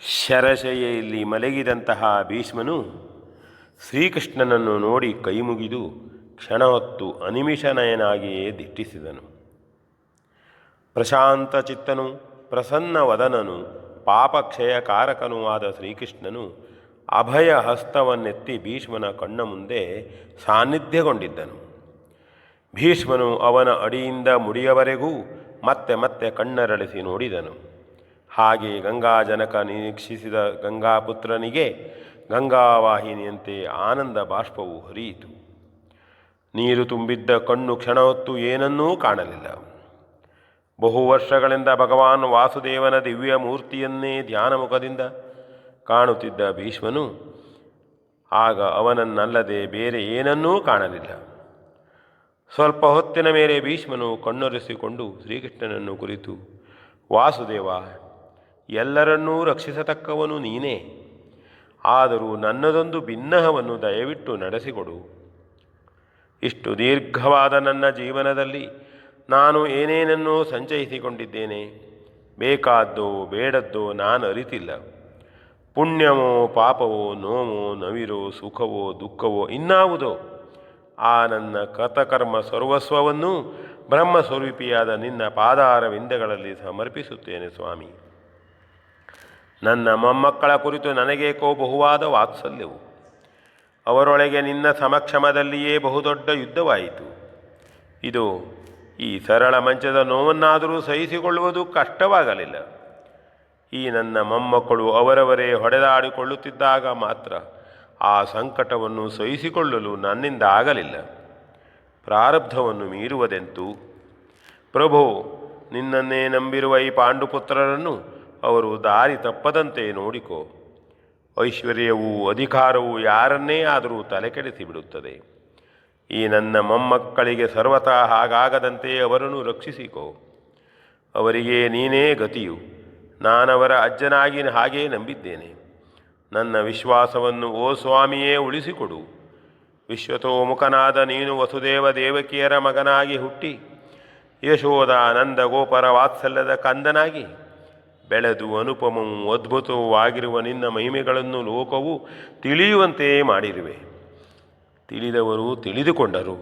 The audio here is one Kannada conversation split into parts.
ಶರಶೈಯಲ್ಲಿ ಮಲಗಿದಂತಹ ಭೀಷ್ಮನು ಶ್ರೀಕೃಷ್ಣನನ್ನು ನೋಡಿ ಕೈಮುಗಿದು ಕ್ಷಣ ಹೊತ್ತು ಅನಿಮಿಷನಯನಾಗಿಯೇ ದಿಟ್ಟಿಸಿದನು. ಪ್ರಶಾಂತ ಚಿತ್ತನು, ಪ್ರಸನ್ನ ವದನನು ಪಾಪಕ್ಷಯಕಾರಕನೂ ಆದ ಶ್ರೀಕೃಷ್ಣನು ಅಭಯ ಹಸ್ತವನ್ನೆತ್ತಿ ಭೀಷ್ಮನ ಕಣ್ಣ ಮುಂದೆ ಸಾನ್ನಿಧ್ಯಗೊಂಡಿದ್ದನು. ಭೀಷ್ಮನು ಅವನ ಅಡಿಯಿಂದ ಮುಡಿಯವರೆಗೂ ಮತ್ತೆ ಮತ್ತೆ ಕಣ್ಣರಳಿಸಿ ನೋಡಿದನು. ಹಾಗೆ ಗಂಗಾಜನಕ ನಿರೀಕ್ಷಿಸಿದ ಗಂಗಾಪುತ್ರನಿಗೆ ಗಂಗಾವಾಹಿನಿಯಂತೆ ಆನಂದ ಬಾಷ್ಪವು ಹರಿಯಿತು. ನೀರು ತುಂಬಿದ್ದ ಕಣ್ಣು ಕ್ಷಣ ಹೊತ್ತು ಏನನ್ನೂ ಕಾಣಲಿಲ್ಲ. ಬಹು ವರ್ಷಗಳಿಂದ ಭಗವಾನ್ ವಾಸುದೇವನ ದಿವ್ಯ ಮೂರ್ತಿಯನ್ನೇ ಧ್ಯಾನಮುಖದಿಂದ ಕಾಣುತ್ತಿದ್ದ ಭೀಷ್ಮನು ಆಗ ಅವನನ್ನಲ್ಲದೆ ಬೇರೆ ಏನನ್ನೂ ಕಾಣಲಿಲ್ಲ. ಸ್ವಲ್ಪ ಹೊತ್ತಿನ ಮೇಲೆ ಭೀಷ್ಮನು ಕಣ್ಣೊರೆಸಿಕೊಂಡು ಶ್ರೀಕೃಷ್ಣನನ್ನು ಕುರಿತು, ವಾಸುದೇವ ಎಲ್ಲರನ್ನೂ ರಕ್ಷಿಸತಕ್ಕವನು ನೀನೇ. ಆದರೂ ನನ್ನದೊಂದು ಭಿನ್ನಹವನ್ನು ದಯವಿಟ್ಟು ನಡೆಸಿಕೊಡು. ಇಷ್ಟು ದೀರ್ಘವಾದ ನನ್ನ ಜೀವನದಲ್ಲಿ ನಾನು ಏನೇನನ್ನೋ ಸಂಚಯಿಸಿಕೊಂಡಿದ್ದೇನೆ. ಬೇಕಾದ್ದೋ ಬೇಡದ್ದೋ ನಾನು ಅರಿತಿಲ್ಲ. ಪುಣ್ಯವೋ ಪಾಪವೋ ನೋವೋ ನವಿರೋ ಸುಖವೋ ದುಃಖವೋ ಇನ್ನಾವುದೋ. ಆ ನನ್ನ ಕೃತಕರ್ಮ ಸರ್ವಸ್ವವನ್ನು ಬ್ರಹ್ಮಸ್ವರೂಪಿಯಾದ ನಿನ್ನ ಪಾದಾರವಿಂದಗಳಲ್ಲಿ ಸಮರ್ಪಿಸುತ್ತೇನೆ ಸ್ವಾಮಿ. ನನ್ನ ಮೊಮ್ಮಕ್ಕಳ ಕುರಿತು ನನಗೇಕೋ ಬಹುವಾದ ವಾತ್ಸಲ್ಯವು. ಅವರೊಳಗೆ ನಿನ್ನ ಸಮಕ್ಷಮದಲ್ಲಿಯೇ ಬಹುದೊಡ್ಡ ಯುದ್ಧವಾಯಿತು. ಇದು ಈ ಸರಳ ಮಂಚದ ನೋವನ್ನಾದರೂ ಸಹಿಸಿಕೊಳ್ಳುವುದು ಕಷ್ಟವಾಗಲಿಲ್ಲ. ಈ ನನ್ನ ಮೊಮ್ಮಕ್ಕಳು ಅವರವರೇ ಹೊಡೆದಾಡಿಕೊಳ್ಳುತ್ತಿದ್ದಾಗ ಮಾತ್ರ ಆ ಸಂಕಟವನ್ನು ಸಹಿಸಿಕೊಳ್ಳಲು ನನ್ನಿಂದ ಆಗಲಿಲ್ಲ. ಪ್ರಾರಬ್ಧವನ್ನು ಮೀರುವುದೆಂತು? ಪ್ರಭೋ, ನಿನ್ನನ್ನೇ ನಂಬಿರುವ ಈ ಪಾಂಡುಪುತ್ರರನ್ನು ಅವರು ದಾರಿ ತಪ್ಪದಂತೆ ನೋಡಿಕೋ. ಐಶ್ವರ್ಯವೂ ಅಧಿಕಾರವೂ ಯಾರನ್ನೇ ಆದರೂ ತಲೆಕೆಡಿಸಿ ಬಿಡುತ್ತದೆ. ಈ ನನ್ನ ಮೊಮ್ಮಕ್ಕಳಿಗೆ ಸರ್ವತಾ ಹಾಗಾಗದಂತೆ ಅವರನ್ನು ರಕ್ಷಿಸಿಕೋ. ಅವರಿಗೆ ನೀನೇ ಗತಿಯು. ನಾನವರ ಅಜ್ಜನಾಗಿ ಹಾಗೇ ನಂಬಿದ್ದೇನೆ. ನನ್ನ ವಿಶ್ವಾಸವನ್ನು ಓ ಸ್ವಾಮಿಯೇ ಉಳಿಸಿಕೊಡು. ವಿಶ್ವತೋಮುಖನಾದ ನೀನು ವಸುದೇವ ದೇವಕಿಯರ ಮಗನಾಗಿ ಹುಟ್ಟಿ. ಯಶೋದ ನಂದ ಗೋಪರ ವಾತ್ಸಲ್ಯದ ಕಂದನಾಗಿ. ಬೆಳೆದು ಅನುಪಮವು ಅದ್ಭುತವೂ ಆಗಿರುವ ನಿನ್ನ ಮಹಿಮೆಗಳನ್ನು ಲೋಕವು ತಿಳಿಯುವಂತೆ ಮಾಡಿರುವೆ. ತಿಳಿದವರು ತಿಳಿದುಕೊಂಡರು.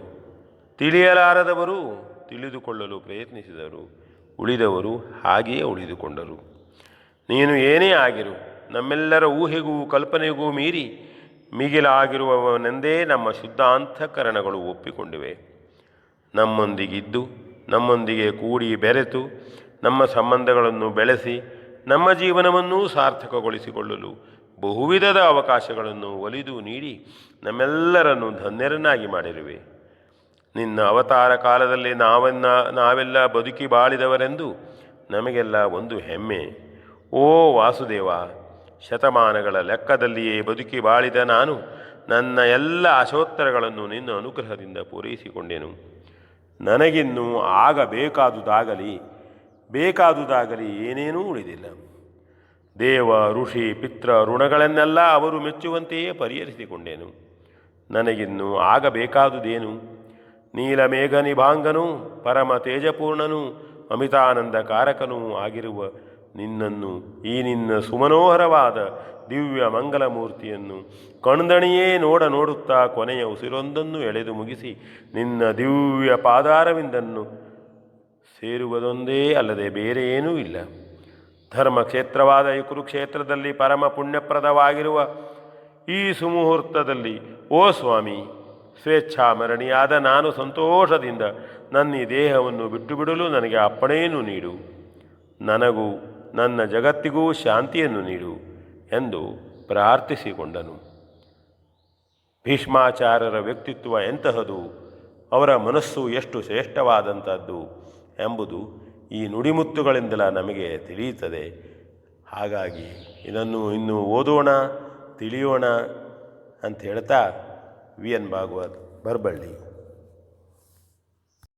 ತಿಳಿಯಲಾರದವರು ತಿಳಿದುಕೊಳ್ಳಲು ಪ್ರಯತ್ನಿಸಿದರು. ಉಳಿದವರು ಹಾಗೆಯೇ ಉಳಿದುಕೊಂಡರು. ನೀನು ಏನೇ ಆಗಿರು, ನಮ್ಮೆಲ್ಲರ ಊಹೆಗೂ ಕಲ್ಪನೆಗೂ ಮೀರಿ ಮಿಗಿಲಾಗಿರುವವನೆಂದೇ ನಮ್ಮ ಶುದ್ಧ ಅಂತಃಕರಣಗಳು ಒಪ್ಪಿಕೊಂಡಿವೆ. ನಮ್ಮೊಂದಿಗಿದ್ದು, ನಮ್ಮೊಂದಿಗೆ ಕೂಡಿ ಬೆರೆತು, ನಮ್ಮ ಸಂಬಂಧಗಳನ್ನು ಬೆಳೆಸಿ ನಮ್ಮ ಜೀವನವನ್ನೂ ಸಾರ್ಥಕಗೊಳಿಸಿಕೊಳ್ಳಲು ಬಹುವಿಧದ ಅವಕಾಶಗಳನ್ನು ಒಲಿದು ನೀಡಿ ನಮ್ಮೆಲ್ಲರನ್ನು ಧನ್ಯರನ್ನಾಗಿ ಮಾಡಿರುವೆ. ನಿನ್ನ ಅವತಾರ ಕಾಲದಲ್ಲಿ ನಾವನ್ನ, ನಾವೆಲ್ಲ ಬದುಕಿ ಬಾಳಿದವರೆಂದು ನಮಗೆಲ್ಲ ಒಂದು ಹೆಮ್ಮೆ. ಓ ವಾಸುದೇವ, ಶತಮಾನಗಳ ಲೆಕ್ಕದಲ್ಲಿಯೇ ಬದುಕಿ ಬಾಳಿದ ನಾನು ನನ್ನ ಎಲ್ಲ ಅಶೋತ್ತರಗಳನ್ನು ನಿನ್ನ ಅನುಗ್ರಹದಿಂದ ಪೂರೈಸಿಕೊಂಡೆನು. ನನಗಿನ್ನೂ ಆಗಬೇಕಾದುದಾಗಲಿ. ಬೇಕಾದುದಾಗಲಿ ಏನೇನೂ ಉಳಿದಿಲ್ಲ. ದೇವ, ಋಷಿ, ಪಿತ್ರ, ಋಣಗಳನ್ನೆಲ್ಲ ಅವರು ಮೆಚ್ಚುವಂತೆಯೇ ಪರಿಹರಿಸಿಕೊಂಡೇನು. ನನಗಿನ್ನು ಆಗಬೇಕಾದುದೇನು? ನೀಲಮೇಘ ನಿಭಾಂಗನೂ ಪರಮ ತೇಜಪೂರ್ಣನೂ ಅಮಿತಾನಂದಕಾರಕನೂ ಆಗಿರುವ ನಿನ್ನನ್ನು, ಈ ನಿನ್ನ ಸುಮನೋಹರವಾದ ದಿವ್ಯ ಮಂಗಲಮೂರ್ತಿಯನ್ನು ಕಣ್ದಣಿಯೇ ನೋಡ ನೋಡುತ್ತಾ ಕೊನೆಯ ಉಸಿರೊಂದನ್ನು ಎಳೆದು ಮುಗಿಸಿ ನಿನ್ನ ದಿವ್ಯ ಪಾದಾರವಿಂದನ್ನು ಸೇರುವುದೊಂದೇ ಅಲ್ಲದೆ ಬೇರೆ ಏನೂ ಇಲ್ಲ. ಧರ್ಮಕ್ಷೇತ್ರವಾದ ಈ ಕುರುಕ್ಷೇತ್ರದಲ್ಲಿ ಪರಮ ಪುಣ್ಯಪ್ರದವಾಗಿರುವ ಈ ಸುಮುಹೂರ್ತದಲ್ಲಿ, ಓ ಸ್ವಾಮಿ, ಸ್ವೇಚ್ಛಾಮರಣಿಯಾದ ನಾನು ಸಂತೋಷದಿಂದ ನನ್ನ ಈ ದೇಹವನ್ನು ಬಿಟ್ಟು ಬಿಡಲು ನನಗೆ ಅಪ್ಪಣೆಯನ್ನು ನೀಡು. ನನಗೂ ನನ್ನ ಜಗತ್ತಿಗೂ ಶಾಂತಿಯನ್ನು ನೀಡು ಎಂದು ಪ್ರಾರ್ಥಿಸಿಕೊಂಡನು. ಭೀಷ್ಮಾಚಾರ್ಯರ ವ್ಯಕ್ತಿತ್ವ ಎಂತಹದು? ಅವರ ಮನಸ್ಸು ಎಷ್ಟು ಶ್ರೇಷ್ಠವಾದಂಥದ್ದು ಎಂಬುದು ಈ ನುಡಿಮುತ್ತುಗಳಿಂದಲ ನಮಗೆ ತಿಳಿಯುತ್ತದೆ. ಹಾಗಾಗಿ ಇದನ್ನು ಇನ್ನು ಓದೋಣ, ತಿಳಿಯೋಣ ಅಂತ ಹೇಳ್ತಾ ವಿ ಎನ್ ಭಾಗವತ್ ಬರಬಳ್ಳಿ.